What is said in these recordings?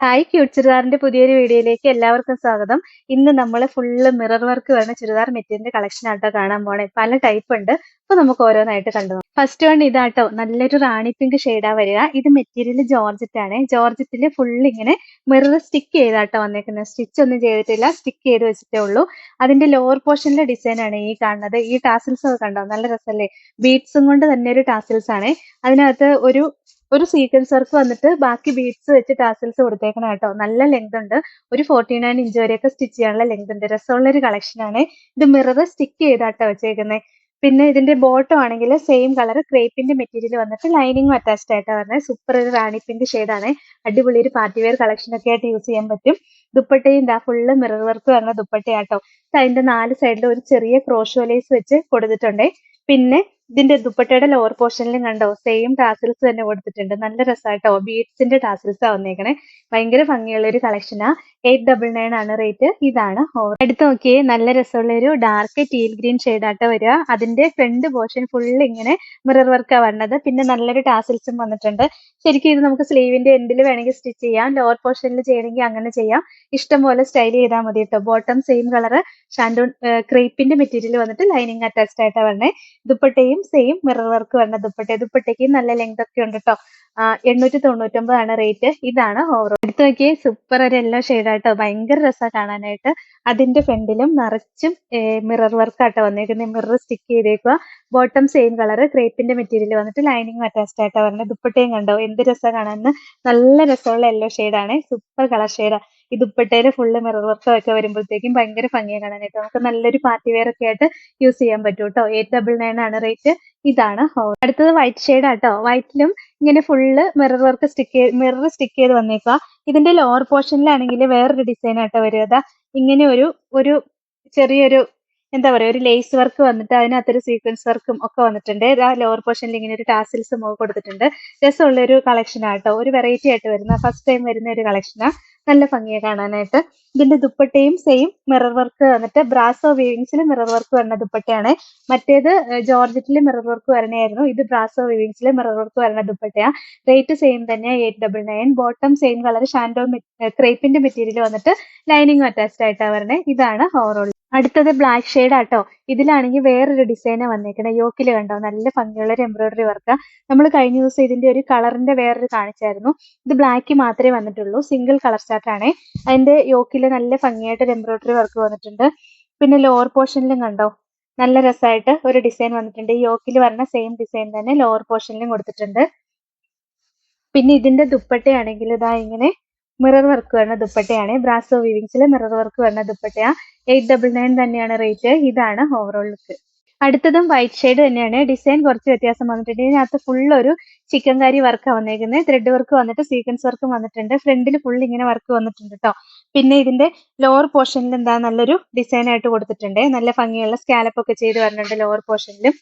Hi cute ചുരിദാറിന്റെ പുതിയൊരു വീഡിയോയിലേക്ക് എല്ലാവർക്കും സ്വാഗതം. ഇന്ന് നമ്മൾ ഫുള്ള് മിറർ വർക്ക് വരുന്ന ചുരിദാർ മെറ്റീരിയലിന്റെ കളക്ഷൻ ആട്ടോ കാണാൻ പോണേ. പല ടൈപ്പ് ഉണ്ട്. അപ്പൊ നമുക്ക് ഓരോന്നായിട്ട് കണ്ടു ഫസ്റ്റ് വൺ ഇതാട്ടോ. നല്ലൊരു റാണി പിങ്ക് ഷെയ്ഡാ വരിക. ഇത് മെറ്റീരിയൽ ജോർജറ്റ് ആണ്. ജോർജറ്റിൽ ഫുള്ള് ഇങ്ങനെ മിറർ സ്റ്റിക്ക് ചെയ്താട്ടോ വന്നേക്കുന്നത് സ്റ്റിച്ച് ഒന്നും ചെയ്തിട്ടില്ല. സ്റ്റിക്ക് ചെയ്ത് വെച്ചിട്ടേ ഉള്ളൂ. അതിന്റെ ലോവർ പോർഷനിലെ ഡിസൈൻ ആണ് ഈ കാണുന്നത്. ഈ ടാസിൽസ് ഒക്കെ കണ്ടോ? നല്ല രസമല്ലേ ബീഡ്സും കൊണ്ട് തന്നെ ഒരു ടാസിൽസ് ആണ്. അതിനകത്ത് ഒരു ഒരു സീക്വൻസ് വർക്ക് വന്നിട്ട് ബാക്കി ബീഡ്സ് വെച്ച് ടാസൽസ് കൊടുത്തേക്കണം കേട്ടോ. നല്ല ലെങ്ത് ഉണ്ട്. ഒരു ഫോർട്ടി നയൻ ഇഞ്ച് വരെയൊക്കെ സ്റ്റിച്ച് ചെയ്യാനുള്ള ലെങ്ത് ഉണ്ട്. രസമുള്ള ഒരു കളക്ഷൻ ആണ്. ഇത് മിറർ സ്റ്റിക്ക് ചെയ്താട്ടോ വെച്ചേക്കുന്നത് പിന്നെ ഇതിന്റെ ബോട്ടം ആണെങ്കിൽ സെയിം കളർ ക്രേപ്പിന്റെ മെറ്റീരിയൽ വന്നിട്ട് ലൈനിങ് അറ്റാച്ച്ഡ് ആയിട്ടാണ് വരുന്നത് സൂപ്പർ ഒരു റാണി പിങ്ക് ആണ് അടിപൊളി ഒരു പാർട്ടി വെയർ കളക്ഷൻ ഒക്കെ ആയിട്ട് യൂസ് ചെയ്യാൻ പറ്റും. ദുപ്പട്ടയും ഇതാ ഫുള്ള് മിറർ വർക്ക് വരുന്ന ദുപ്പട്ടയാട്ടോ അതിന്റെ നാല് സൈഡിൽ ഒരു ചെറിയ ക്രോഷോലേസ് വെച്ച് കൊടുത്തിട്ടുണ്ട്. പിന്നെ ഇതിന്റെ ദുപ്പട്ടയുടെ ലോവർ പോർഷനിലും കണ്ടോ സെയിം ടാസിൽസ് തന്നെ കൊടുത്തിട്ടുണ്ട്. നല്ല രസമായിട്ടോ ബീഡ്സിന്റെ ടാസിൽസ് വന്നേക്കണേ. ഭയങ്കര ഭംഗിയുള്ള ഒരു കളക്ഷനാ എയ്റ്റ് ഡബിൾ നയൻ ആണ് റേറ്റ് ഇതാണ്. എടുത്ത് നോക്കിയേ നല്ല രസമുള്ള ഒരു ഡാർക്ക് ടീൽ ഗ്രീൻ ഷെയ്ഡായിട്ട് വരിക. അതിന്റെ ഫ്രണ്ട് പോർഷൻ ഫുൾ ഇങ്ങനെ മിറർ വർക്കാ വരണത് പിന്നെ നല്ലൊരു ടാസിൽസും വന്നിട്ടുണ്ട്. ശരിക്കും ഇത് നമുക്ക് സ്ലീവിന്റെ എൻഡിൽ വേണമെങ്കിൽ സ്റ്റിച്ച് ചെയ്യാം. ലോവർ പോർഷനിൽ ചെയ്യണമെങ്കിൽ അങ്ങനെ ചെയ്യാം. ഇഷ്ടം പോലെ സ്റ്റൈൽ ചെയ്താൽ മതി കേട്ടോ. ബോട്ടം സെയിം കളർ ഷാൻഡോൺ ക്രീപ്പിന്റെ മെറ്റീരിയൽ വന്നിട്ട് ലൈനിങ് അറ്റാച്ച്ഡ് ആയിട്ടാണ് വരണേ. ദുപ്പട്ടയും സെയിം മിറർ വർക്ക് വരുന്ന ദുപ്പട്ട. ദുപ്പട്ടയ്ക്ക് നല്ല ലെങ്ത് ഒക്കെ ഉണ്ട് കേട്ടോ എണ്ണൂറ്റി തൊണ്ണൂറ്റൊമ്പതാണ് റേറ്റ് ഇതാണ് ഓവറോൾ എടുത്തു നോക്കിയേ സൂപ്പർ ഒരു യെല്ലോ ഷെയ്ഡാട്ടോ ഭയങ്കര രസമാണ് കാണാനായിട്ട്. അതിന്റെ ഫ്രണ്ടിലും നിറച്ചും മിറർ വർക്ക് ആട്ടോ വന്നേക്കുന്നത് മിറർ സ്റ്റിക്ക് ചെയ്തേക്കുക ബോട്ടം സെയിം കളർ ക്രേപ്പിന്റെ മെറ്റീരിയൽ വന്നിട്ട് ലൈനിങ് അറ്റാച്ച്ഡ് ആയിട്ടാണ് വരുന്നത് ദുപ്പട്ടയും കണ്ടോ? എന്ത് രസമാണ് കാണാൻ നല്ല രസമുള്ള യെല്ലോ ഷെയ്ഡാണ് സൂപ്പർ കളർ ഷെയ്ഡാ ഈ ദുപ്പട്ടയിൽ ഫുള്ള് മിറർ വർക്ക് ഒക്കെ വരുമ്പോഴത്തേക്കും ഭയങ്കര ഭംഗിയാണ് കാണാനായിട്ട് നമുക്ക് നല്ലൊരു പാർട്ടി വെയർ ഒക്കെ ആയിട്ട് യൂസ് ചെയ്യാൻ പറ്റും കേട്ടോ. എയ്റ്റ് ഡബിൾ നയൻ ആണ് റേറ്റ് ഇതാണ് അടുത്തത് വൈറ്റ് ഷെയ്ഡ് ആട്ടോ. വൈറ്റിലും ഇങ്ങനെ full mirror work stick mirror stick ചെയ്ത് വന്നേക്കുക ഇതിന്റെ ലോവർ പോർഷനിലാണെങ്കിൽ വേറൊരു ഡിസൈൻ ആട്ടോ വരിക. ഇങ്ങനെ ഒരു ഒരു ചെറിയൊരു എന്താ പറയാ ഒരു ലേസ് വർക്ക് വന്നിട്ട് അതിനകത്തൊരു സീക്വൻസ് വർക്കും ഒക്കെ വന്നിട്ടുണ്ട്. ആ ലോവർ പോർഷനിൽ ഇങ്ങനെ ഒരു ടാസിൽസും ഒക്കെ കൊടുത്തിട്ടുണ്ട്. രസമുള്ള ഒരു കളക്ഷൻ ആട്ടോ. ഒരു വെറൈറ്റി ആയിട്ട് വരുന്ന ഫസ്റ്റ് ടൈം വരുന്ന ഒരു കളക്ഷനാ നല്ല ഭംഗിയാണ് കാണാനായിട്ട്. ഇതിന്റെ ദുപ്പട്ടയും സെയിം മിറർ വർക്ക് വന്നിട്ട് ബ്രാസോ വീവിങ്സിൽ മിറർ വർക്ക് വരുന്ന ദുപ്പട്ടയാണ്. മറ്റേത് ജോർജറ്റിൽ മിറർ വർക്ക് വരണയായിരുന്നു. ഇത് ബ്രാസോ വീവിങ്സിൽ മിറർ വർക്ക് വരുന്ന ദുപ്പട്ടയാ. റേറ്റ് സെയിം തന്നെ eight double nine bottom same colour Shando ക്രേപ്പിന്റെ മെറ്റീരിയൽ വന്നിട്ട് ലൈനിങ് അറ്റാച്ച്ഡ് ആയിട്ടാണ് വരണേ. ഇതാണ് ഓവറോൾ അടുത്തത് ബ്ലാക്ക് ഷെയ്ഡ് ആട്ടോ. ഇതിലാണെങ്കിൽ വേറൊരു ഡിസൈനാണ് വന്നേക്കണേ. യോക്കിൽ കണ്ടോ? നല്ല ഭംഗിയുള്ള ഒരു എംബ്രോയിഡറി വർക്ക് നമ്മൾ കഴിഞ്ഞ ദിവസം ഇതിന്റെ ഒരു കളറിന്റെ വേറൊരു കാണിച്ചായിരുന്നു. ഇത് ബ്ലാക്ക് മാത്രമേ വന്നിട്ടുള്ളൂ. സിംഗിൾ കളർ സ്റ്റാർട്ടാണേ അതിന്റെ യോക്കിൽ നല്ല ഭംഗിയായിട്ട് എംബ്രോയിഡറി വർക്ക് വന്നിട്ടുണ്ട്. പിന്നെ ലോവർ പോർഷനിലും കണ്ടോ? നല്ല രസമായിട്ട് ഒരു ഡിസൈൻ വന്നിട്ടുണ്ട്. ഈ യോക്കിൽ വരുന്ന സെയിം ഡിസൈൻ തന്നെ ലോവർ പോർഷനിലും കൊടുത്തിട്ടുണ്ട്. പിന്നെ ഇതിന്റെ ദുപ്പട്ടയാണെങ്കിൽ ഇതാ ഇങ്ങനെ മിറർ വർക്ക് വരുന്ന ദുപ്പട്ടയാണ്. ബ്രാസോ വീവിങ്സിൽ മിറർ വർക്ക് വരുന്ന ദുപ്പട്ടയാ. എയ്റ്റ് ഡബിൾ നയൻ തന്നെയാണ് റേറ്റ് ഇതാണ് ഓവറോൾ ലുക്ക് അടുത്തതും വൈറ്റ് ഷെയ്ഡ് തന്നെയാണ്. ഡിസൈൻ കുറച്ച് വ്യത്യാസം വന്നിട്ടുണ്ട്. ഇതിനകത്ത് ഫുൾ ഒരു ചിക്കൻ കാരി വർക്ക് വന്നേക്കുന്നത് ത്രെഡ് വർക്ക് വന്നിട്ട് സീക്വൻസ് വർക്കും വന്നിട്ടുണ്ട്. ഫ്രണ്ടിൽ ഫുൾ ഇങ്ങനെ വർക്ക് വന്നിട്ടുണ്ട് കേട്ടോ പിന്നെ ഇതിന്റെ ലോവർ പോർഷനിൽ എന്താ നല്ലൊരു ഡിസൈൻ ആയിട്ട് കൊടുത്തിട്ടുണ്ട്. നല്ല ഭംഗിയുള്ള സ്കാലപ്പ് ഒക്കെ ചെയ്ത് വരുന്നുണ്ട് ലോവർ പോർഷനിലും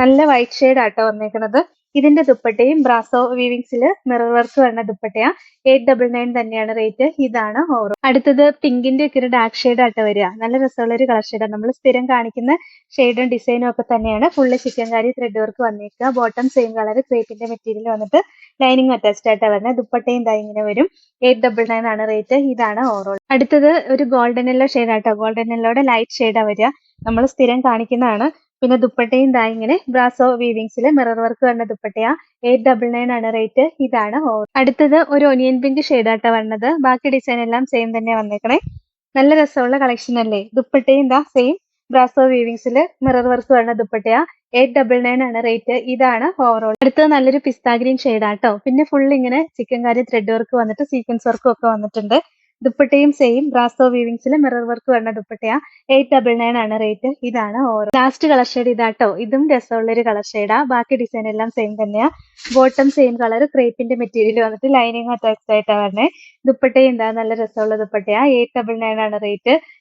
നല്ല വൈറ്റ് ഷെയ്ഡ് ആട്ടോ വന്നേക്കുന്നത് ഇതിന്റെ ദുപ്പട്ടയും ബ്രാസോ വീവിങ്സിൽ മിറർ വർക്ക് വരുന്ന ദുപ്പട്ടയാ. എയ്റ്റ് ഡബിൾ നയൻ തന്നെയാണ് റേറ്റ് ഇതാണ് ഓറോ. അടുത്തത് പിങ്കിന്റെ ഒക്കെ ഒരു ഡാർക്ക് ഷെയ്ഡ് ആയിട്ട് വരിക. നല്ല രസമുള്ള ഒരു കളർ ഷെയ്ഡാണ് നമ്മൾ സ്ഥിരം കാണിക്കുന്ന ഷെയ്ഡും ഡിസൈനും ഒക്കെ തന്നെയാണ്. Full chikankari thread work വന്നേക്കുക ബോട്ടം സെയിം കളർ ക്രേപ്പിന്റെ മെറ്റീരിയൽ വന്നിട്ട് ലൈനിങ് അറ്റാച്ച്ഡ് ആയിട്ടാണ് വരുന്നത്. ദുപ്പട്ടയും ഇതായി ഇങ്ങനെ വരും. എയ്റ്റ് ഡബിൾ നയൻ ആണ് റേറ്റ് ഇതാണ് ഓറോ. അടുത്തത് ഒരു ഗോൾഡൻ ഷെയ്ഡ് ആട്ടോ. ഗോൾഡൻ യെല്ലോയുടെ ലൈറ്റ് ഷെയ്ഡാണ് വരിക. നമ്മൾ സ്ഥിരം കാണിക്കുന്നതാണ് പിന്നെ ദുപ്പട്ടയും ദാ ഇങ്ങനെ ബ്രാസോ വീവിങ്സിൽ മിറർ വർക്ക് വരുന്ന ദുപ്പട്ടയാ. എയ്റ്റ് ഡബിൾ നയൻ ആണ് റേറ്റ് ഇതാണ് അടുത്തത് ഒരു ഒനിയൻ പിങ്ക് ഷെയ്ഡാട്ട വന്നത്. ബാക്കി ഡിസൈൻ എല്ലാം സെയിം തന്നെ വന്നേക്കണേ. നല്ല രസമുള്ള കളക്ഷൻ അല്ലേ? ദുപ്പട്ടയും ദാ സെയിം ബ്രാസോ വീവിങ്സിൽ മിറർ വർക്ക് വരുന്ന ദുപ്പട്ടയാ. എയ്റ്റ് ഡബിൾ നയൻ ആണ് റേറ്റ് ഇതാണ് ഓവറോൾ അടുത്തത് നല്ലൊരു പിസ്താ ഗ്രീൻ ഷെയ്ഡാട്ടോ പിന്നെ ഫുൾ ഇങ്ങനെ ചിക്കൻ കാരി ത്രെഡ് വർക്ക് വന്നിട്ട് സീക്വൻസ് വർക്കും ഒക്കെ വന്നിട്ടുണ്ട്. ദുപ്പട്ടയും സെയിം ബ്രാസോ വീവിങ്സിൽ മിറർ വർക്ക് വരുന്ന ദുപ്പട്ടയാ. എയ്റ്റ് ഡബിൾ നയൻ ആണ് റേറ്റ് ഇതാണ് ഓരോ ലാസ്റ്റ് കളർ ഷെയ്ഡ് ഇതാട്ടോ. ഇതും രസമുള്ള ഒരു കളർ ഷെയ്ഡാ ബാക്കി ഡിസൈൻ എല്ലാം സെയിം തന്നെയാ. ബോട്ടം സെയിം കളർ ക്രേപ്പിന്റെ മെറ്റീരിയൽ വന്നിട്ട് ലൈനിങ് അറ്റാച്ച്ഡ് ആയിട്ടാണ് വരുന്നത് ദുപ്പട്ടയും എന്താ നല്ല രസമുള്ള ദുപ്പട്ടയാ. എയ്റ്റ് ഡബിൾ നയൻ ആണ് റേറ്റ്